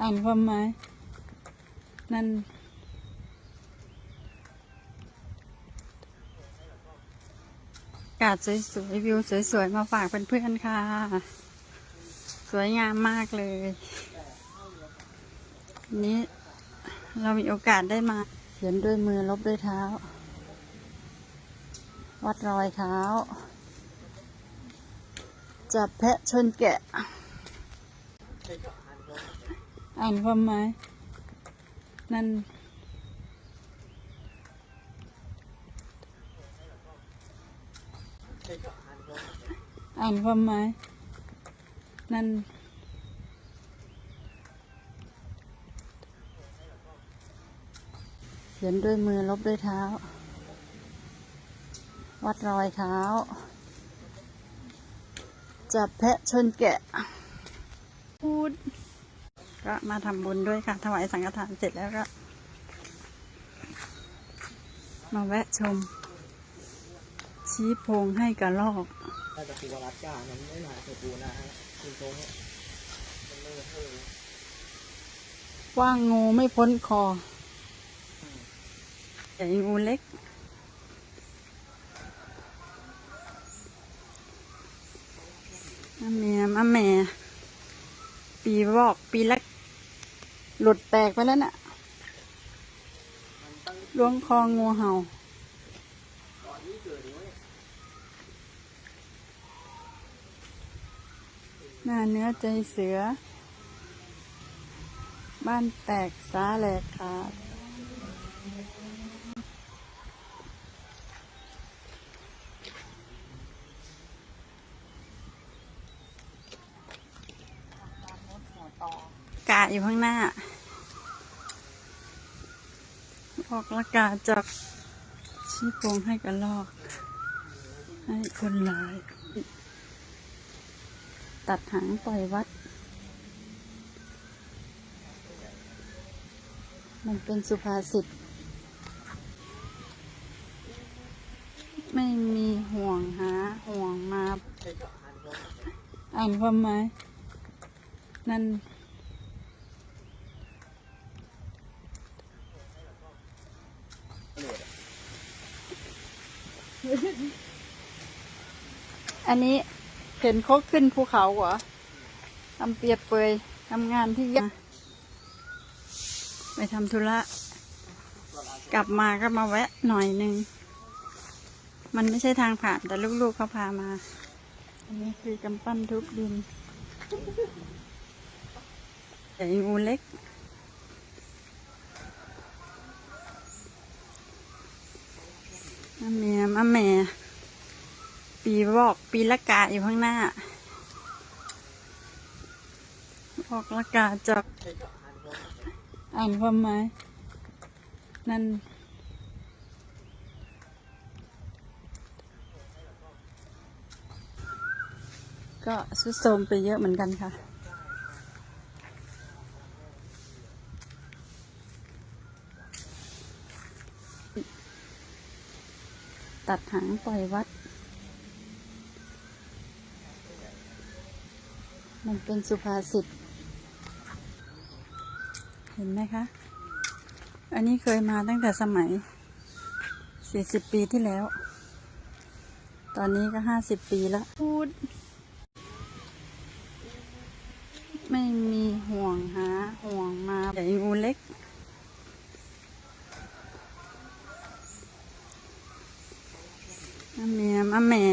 อ่านความหมายนั่นกาศสวยๆวิวสวยๆมาฝากเพื่อนๆค่ะ สวยงามมากเลยนนี้เรามีโอกาสได้มาเขียนด้วยมือลบด้วยเท้า วัดรอยเท้า จับแพะชนแกะ อ่านความหมายนั่นอ่านความหมายนั่นเขียนด้วยมือลบด้วยเท้า วัดรอยเท้า จับแพะชนแกะพูด ก็มาทำบุญด้วยค่ะ ถวายสังฆทานเสร็จแล้วก็ มาแวะชม ชี้โพรงให้กระลอกถ้าจะปูรัดจ้ามันไม่มาจะปูนะฮะคุณตรงเนี่ยมันเลยเออว่างงูไม่พ้นคอใหญ่งูเล็กมาแม่มาแม่ปีบอกปีละ หลุดแตกไปแล้วน่ะล้วงคองูเห่าหน้าเนื้อใจเสือ บ้านแตกสาแหลกขาดกาอยู่ข้างหน้า ออกละกาจากชี้โพรงให้กันลอก ให้คนร้าย ตัดหางปล่อยวัด มันเป็นสุภาษิตไม่มีห่วงหาห่วงมา อ่านความหมายนั่น อันนี้เห็นเขาขึ้นภูเขาเหรอทำเปียบเปยทำงานที่ยากไปทำธุระ กลับมาก็มาแวะหน่อยหนึ่ง มันไม่ใช่ทางผ่านแต่ลูกๆเขาพามา อันนี้คือกำปั้นทุบดินใหญ่งูเล็ก มาแม่มาแม่ ปีบอกปีละกาอยู่ข้างหน้าออกละกาจากอ่านความหมายนั่นก็สุดโทมไปเยอะเหมือนกันค่ะ ตัดหางปล่อยวัด มันเป็นสุภาษิต เห็นไหมคะ อันนี้เคยมาตั้งแต่สมัยสี่สิบปีที่แล้ว ตอนนี้ก็ห้าสิบปีแล้ว พูด ไม่มีห่วงหาห่วงมาใหญ่งูเล็ก มาแม่มาแม่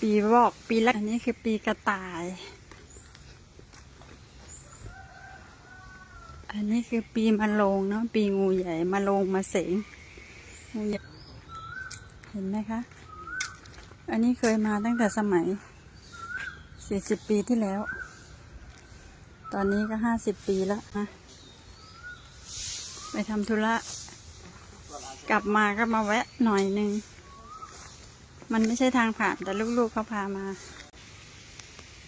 ปีบอกปีละอันนี้คือปีกระต่าย อันนี้คือปีมะโรงเนาะปีงูใหญ่มะโรงมาเสงงูใหญ่เห็นไหมคะ อันนี้เคยมาตั้งแต่สมัยสี่สิบปีที่แล้ว ตอนนี้ก็ห้าสิบปีแล้วนะไปทำธุระ กลับมาก็มาแวะหน่อยหนึ่ง มันไม่ใช่ทางผ่านแต่ลูกๆเขาพามา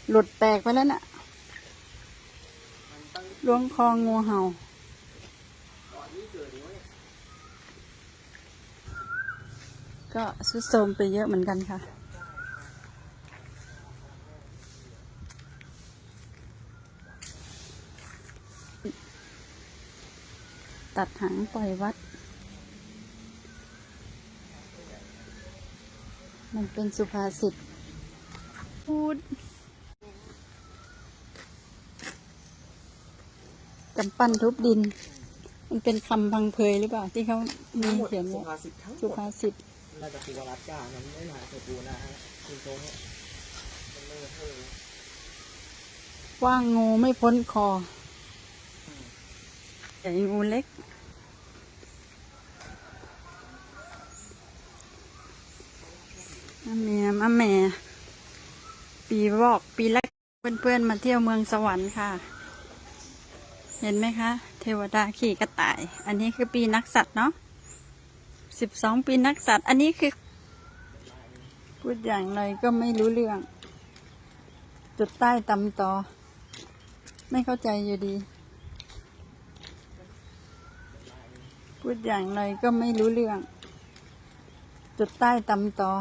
หลุดแตกไปแล้วนะ่ะล้วงคองงูเห่า ก็สุดโทมไปเยอะเหมือนกันค่ะ ตัดหางปล่อยวัด มันเป็นสุภาษิตพูดกำปั้นทุบดิน มันเป็นคำพังเพยหรือเปล่า ที่เขามีทั้งหมดเขียนสุว่าภาษิตทั้งหมสุดภาษิตน่าจะปูรัดจ้ามันไม่น่าจะปูนาฮะคุณตรงเนี้ยมันเลอะเทอะว่างงูไม่พ้นคอใหญ่งูเล็ก มาแม่มาแม่ ปีบอกปีแรกเพื่อนๆมาเที่ยวเมืองสวรรค์ค่ะ เห็นไหมคะ เทวดาขี่กระต่าย อันนี้คือปีนักสัตว์เนาะสิบสองปีนักสัตว์ อันนี้คือ พูดอย่างไรก็ไม่รู้เรื่อง จุดใต้ตำตอ ไม่เข้าใจอยู่ดี พูดอย่างไรก็ไม่รู้เรื่อง จุดใต้ตำตอ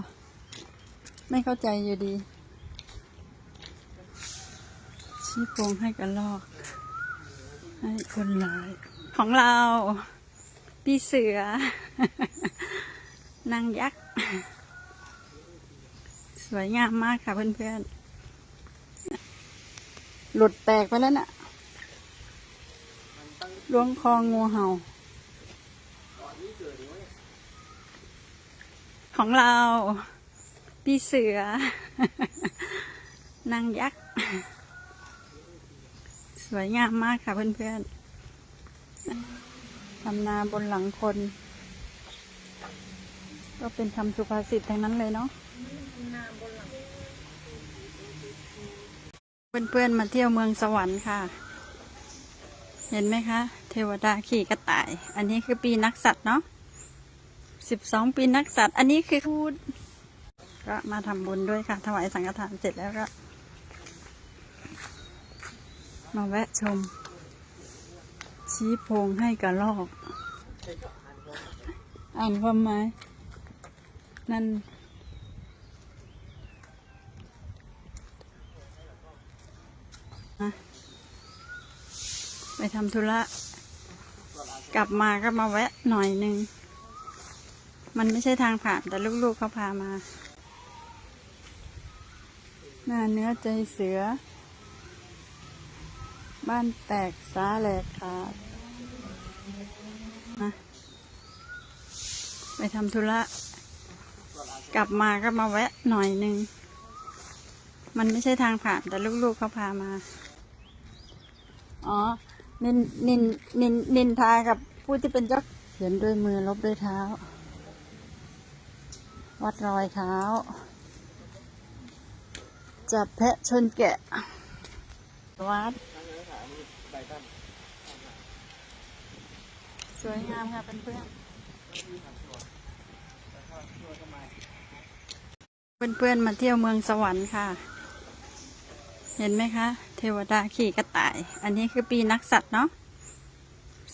ไม่เข้าใจอยู่ดี ชี้โพงให้กันลอก ให้คนร้ายของเรา พี่เสือนางยักษ์ สวยงามมากค่ะเพื่อนๆ หลุดแตกไปแล้วน่ะล้วงคองูเห่า ของเรา พี่เสือนางยักษ์สวยงามมากค่ะเพื่อนๆทำนาบนหลังคน ก็เป็นคำสุภาษิตทั้งนั้นเลยเนาะเพื่อนๆมาเที่ยวเมืองสวรรค์ค่ะ เห็นไหมคะ เทวดาขี่กระต่าย อันนี้คือปีนักสัตว์เนาะสิบสองปีนักสัตว์ อันนี้คือพูด ก็มาทำบุญด้วยค่ะ ถวายสังฆทานเสร็จแล้วก็ มาแวะชม ชี้โพงให้กระลอกอ่านความหมายนั่นไปทำธุระ กลับมาก็มาแวะหน่อยหนึ่ง มันไม่ใช่ทางผ่านแต่ลูกๆเขาพามา หน้าเนื้อใจเสือ บ้านแตกสาแหลกขาดนะไปทำธุระ กลับมาก็มาแวะหน่อยหนึ่งมันไม่ใช่ทางผ่านแต่ลูกๆเขาพามา อ๋อ นินนินนินนินทากับผู้ที่เป็นเจ้าเขียนด้วยมือลบด้วยเท้า วัดรอยเท้า จับแพะชนแกะวัดใบตั้มสวยงามค่ะเพื่อนๆเพื่อนๆมาเที่ยวเมืองสวรรค์ค่ะ เห็นไหมคะ เทวดาขี่กระต่าย อันนี้คือปีนักสัตว์เนาะ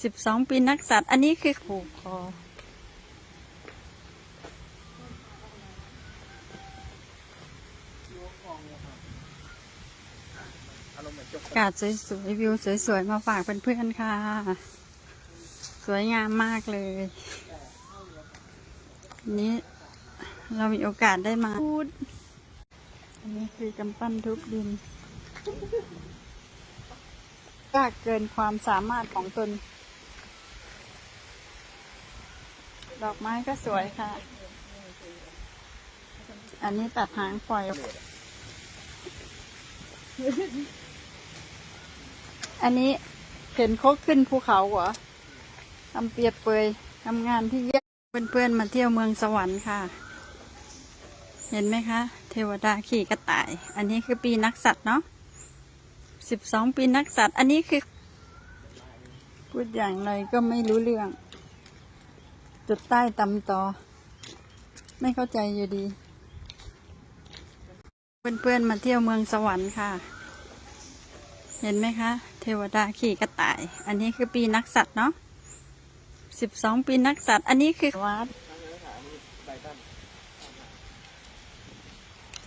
สิบสองปีนักสัตว์ อันนี้คือผูกคอ อารมณ์เหมือนจบ อา กาศสวยๆวิวสวยๆมาฝากเพื่อนๆค่ะ สวยงามมากเลยวันนี้เรามีโอกาสได้มาพูด อันนี้คือกำปั้นทุบดินยาเกินความสามารถของตน ดอกไม้ก็สวยค่ะ อันนี้ตัดหางปล่อย อันนี้เห็นเขาขึ้นภูเขาเหรอทำเปียบเปยทำงานที่เยากเพื่อนๆมาเที่ยวเมืองสวรรค์ค่ะ เห็นไหมคะ เทวดาขี่กระต่าย อันนี้คือปีนักสัตว์เนาะสิบสองปีนักสัตว์ อันนี้คือ พูดอย่างไรก็ไม่รู้เรื่อง จุดใต้ตำตอไม่เข้าใจอยู่ดี เพื่อนๆมาเที่ยวเมืองสวรรค์ค่ะ เห็นไหมคะ เทวดาขี่กระต่าย อันนี้คือปีนักสัตว์เนาะสิบสองปีนักสัตว์ อันนี้คือวัด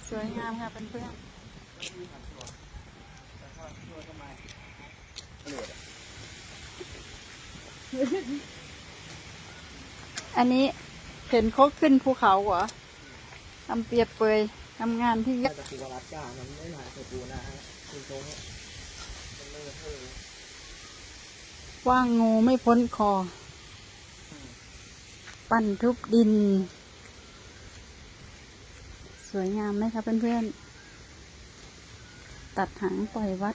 สวยงามค่ะเพื่อนกระโดดอะๆอันนี้เห็นเขาขึ้นภูเขาเหรอทำเปียบเปยทำงานที่ยาก ว่างงูไม่พ้นคอ ปั่นทุบดิน สวยงามไหมคะเพื่อนๆ ตัดหางปล่อยวัด